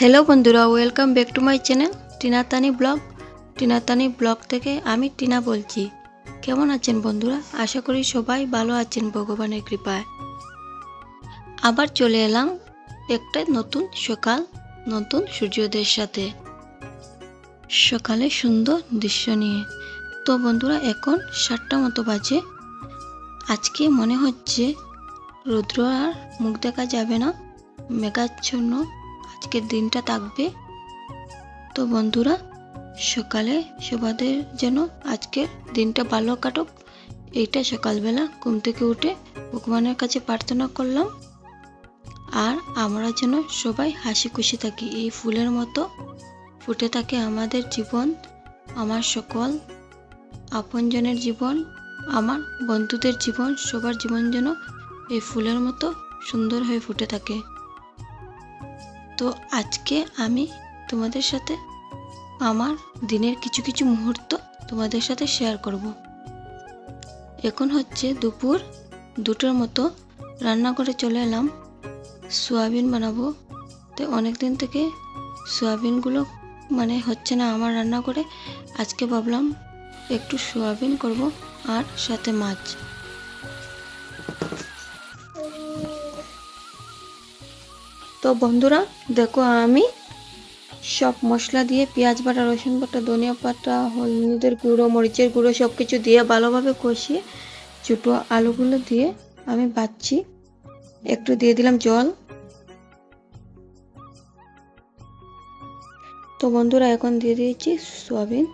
Hello বন্ধুরা welcome back to my channel Tinatani blog Tinatani blog থেকে আমি টিনা বলছি। কেমন আছেন বন্ধুরা? আশা করি সবাই ভালো আছেন ভগবানের কৃপায়। আবার চলে এলাম একটা নতুন সকাল, নতুন সূর্যোদয়ের সাথে। সকালে সুন্দর দৃশ্য নিয়ে। তো বন্ধুরা, এখন সাতটা মতো বাজে। আজকে মনে হচ্ছে রুদ্র আর মুখ দেখা যাবে না। মেঘাচ্ছন্ন আজকের দিনটা থাকবে। তো বন্ধুরা, সকালে সবাদের যেন আজকের দিনটা ভালো কাটুক। এইটা সকালবেলা ঘুম থেকে উঠে ভগবানের কাছে প্রার্থনা করলাম। আর আমরা যেন সবাই হাসি খুশি থাকি, এই ফুলের মতো ফুটে থাকে আমাদের জীবন, আমার সকল, আপনজনের জীবন, আমার বন্ধুদের জীবন, সবার জীবন যেন এই ফুলের মতো সুন্দর হয়ে ফুটে থাকে। তো আজকে আমি তোমাদের সাথে আমার দিনের কিছু কিছু মুহূর্ত তোমাদের সাথে শেয়ার করব। এখন হচ্ছে দুপুর দুটোর মতো রান্না করে চলে এলাম। সোয়াবিন বানাবো। তো অনেক দিন থেকে সোয়াবিনগুলো মানে হচ্ছে না আমার রান্না করে আজকে ভাবলাম একটু সোয়াবিন করব আর সাথে মাছ। তো বন্ধুরা, দেখো আমি সব মশলা দিয়ে পেঁয়াজ বাটা, রসুন বাটা, ধনিয়া পাতা, হলুদের গুঁড়ো, মরিচের গুঁড়ো সব কিছু দিয়ে ভালোভাবে কষিয়ে ছোটো আলুগুলো দিয়ে আমি বাচ্ছি একটু দিয়ে দিলাম জল। তো বন্ধুরা, এখন দিয়ে দিয়েছি সোয়াবিন।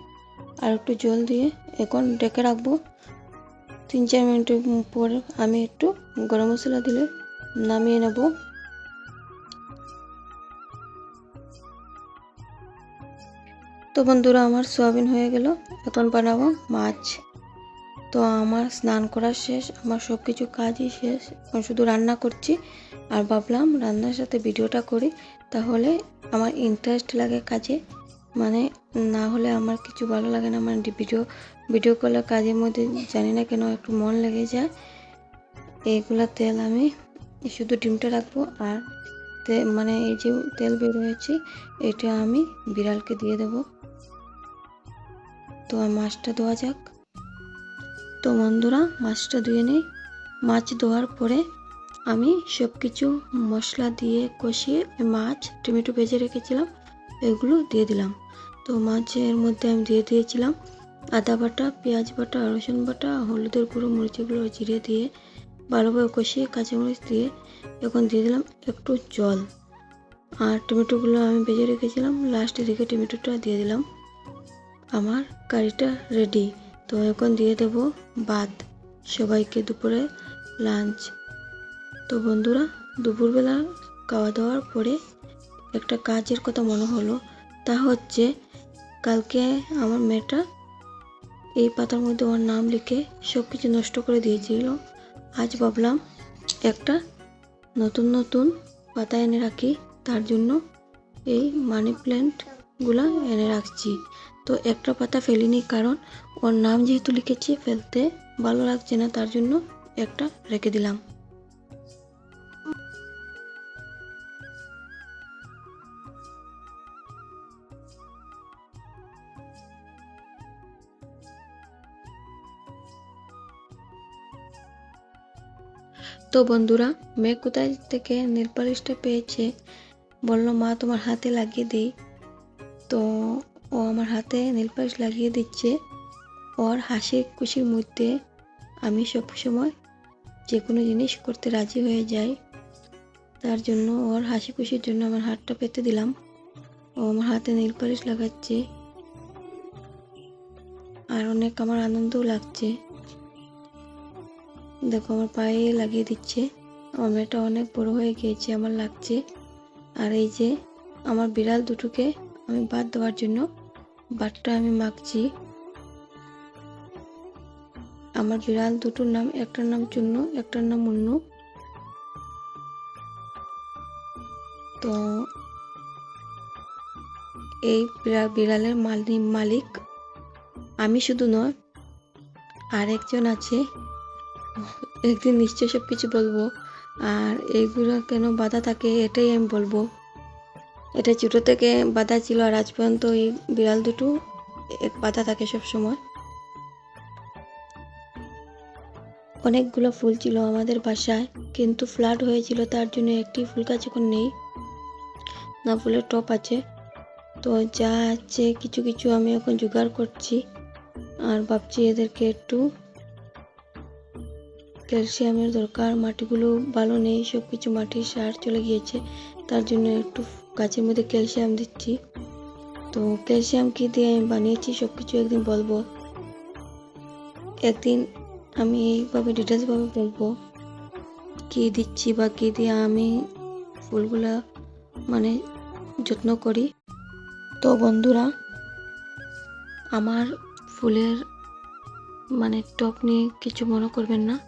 আর একটু জল দিয়ে এখন ডেকে রাখব। তিন চার মিনিটের পর আমি একটু গরম মশলা দিলে নামিয়ে নেব। তো বন্ধুরা, আমার সোয়াবিন হয়ে গেল। এখন বানাবো মাছ। তো আমার স্নান করা শেষ, আমার সব কিছু কাজই শেষ। এখন শুধু রান্না করছি। আর ভাবলাম রান্নার সাথে ভিডিওটা করি, তাহলে আমার ইন্টারেস্ট লাগে কাজে। মানে না হলে আমার কিছু ভালো লাগে না। মানে ভিডিও ভিডিও করলে কাজের মধ্যে জানি না কেন একটু মন লেগে যায়। এইগুলা তেল আমি শুধু ডিমটা রাখব আর মানে এই যে তেল বের হয়েছে, এটা আমি বিড়ালকে দিয়ে দেবো। তো মাছটা ধোয়া যাক। তো বন্ধুরা, মাছটা ধুয়ে নেই। মাছ ধোয়ার পরে আমি সব কিছু মশলা দিয়ে কষিয়ে মাছ, টমেটো ভেজে রেখেছিলাম, এগুলো দিয়ে দিলাম। তো মাছের মধ্যে আমি দিয়ে দিয়েছিলাম আদা বাটা, পেঁয়াজ বাটা, রসুন বাটা, হলুদের গুঁড়ো, মরিচগুলো জিরে দিয়ে ভালোভাবে কষিয়ে কাঁচামরিচ দিয়ে এখন দিয়ে দিলাম একটু জল। আর টমেটোগুলো আমি ভেজে রেখেছিলাম লাস্টের দিকে টমেটোটা দিয়ে দিলাম। আমার কারিটা রেডি তো এখন দিয়ে দেব ভাত সবাইকে দুপুরে লাঞ্চ তো বন্ধুরা, দুপুরবেলা খাওয়া দাওয়ার পরে একটা কাজের কথা মনে হলো। তা হচ্ছে, কালকে আমার মেয়েটা এই পাতার মধ্যে ওর নাম লিখে সব কিছু নষ্ট করে দিয়েছিল। আজ ভাবলাম, একটা নতুন নতুন পাতা এনে রাখি। তার জন্য এই মানি প্ল্যান্টগুলো এনে রাখছি। তো একটা পাতা ফেলিনি কারণ ওর নাম যেহেতু লিখেছি ফেলতে ভালো লাগছে না, তার জন্য একটা রেখে দিলাম। তো বন্ধুরা, মেয়ে কোথায় থেকে নেল পালিশটা পেয়েছে? বলল, মা, তোমার হাতে লাগিয়ে দিই। তো ও আমার হাতে নীল পালিশ লাগিয়ে দিচ্ছে। ওর হাসি খুশির মধ্যে আমি সব সময় যে কোনো জিনিস করতে রাজি হয়ে যাই। তার জন্য ওর হাসি খুশির জন্য আমার হাতটা পেতে দিলাম। ও আমার হাতে নীল পালিশ লাগাচ্ছে। আর অনেক আমার আনন্দও লাগছে। দেখো, আমার পায়ে লাগিয়ে দিচ্ছে। আমার মেয়েটা অনেক বড় হয়ে গিয়েছে, আমার লাগছে। আর এই যে আমার বিড়াল দুটোকে আমি বাদ দেওয়ার জন্য বাটটা আমি মাখছি। আমার বিড়াল দুটোর নাম, একটার নাম চুন্নু একটার নাম মুন্নু তো এই বিড়ালের মালিক আমি শুধু নয়, আর একজন আছে। একদিন নিশ্চয় সব কিছু বলব, আর এইগুলো কেন বাধা থাকে এটাই আমি বলব। এটা ছোটো থেকে বাঁধা ছিল আর আজ পর্যন্ত এই বিড়াল দুটো বাঁধা থাকে সব সময়। অনেকগুলো ফুল ছিল আমাদের বাসায়, কিন্তু ফ্লাড হয়েছিল, তার জন্য একটি ফুল গাছ এখন নেই। না, ফুলের টপ আছে। তো যা আছে, কিছু কিছু আমি এখন জোগাড় করছি। আর ভাবছি এদেরকে একটু ক্যালসিয়ামের দরকার, মাটিগুলো ভালো নেই সব কিছু মাটির সার চলে গিয়েছে, তার জন্য একটু গাছের মধ্যে ক্যালসিয়াম দিচ্ছি। তো ক্যালসিয়াম কী দিয়ে আমি বানিয়েছি সব কিছু একদিন বলব। একদিন আমি এইভাবে ডিটেলসভাবে বলব। কি দিচ্ছি বা কী দিয়ে আমি ফুলগুলা মানে যত্ন করি। তো বন্ধুরা, আমার ফুলের মানে টপ নিয়ে কিছু মনে করবেন না।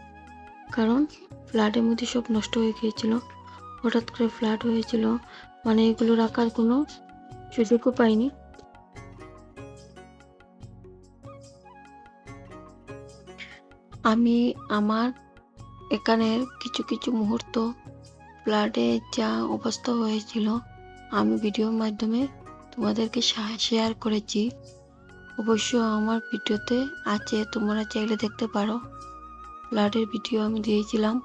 কারণ ফ্ল্যাটের মধ্যে সব নষ্ট হয়ে গিয়েছিল। হঠাৎ করে ফ্ল্যাট হয়েছিল। মানে এগুলো রাখার কোনো সুযোগও পাইনি। আমি আমার এখানের কিছু কিছু মুহূর্ত ফ্ল্যাটে যা অবস্থা হয়েছিল, আমি ভিডিওর মাধ্যমে তোমাদেরকে শেয়ার করেছি। অবশ্য আমার ভিডিওতে আছে, তোমরা চাইলে দেখতে পারো। ফ্ল্যাটের ভিডিও আমি দিয়েছিলাম।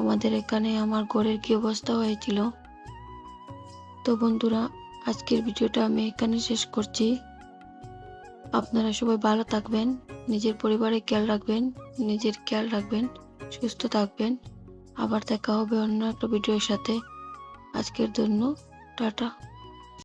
আমাদের এখানে আমার ঘরের কি অবস্থা হয়েছিল তো বন্ধুরা, আজকের ভিডিওটা আমি এখানে শেষ করছি। আপনারা সবাই ভালো থাকবেন, নিজের পরিবারে খেয়াল রাখবেন, নিজের খেয়াল রাখবেন, সুস্থ থাকবেন। আবার দেখা হবে অন্য একটা ভিডিওর সাথে। আজকের জন্য, টাটা।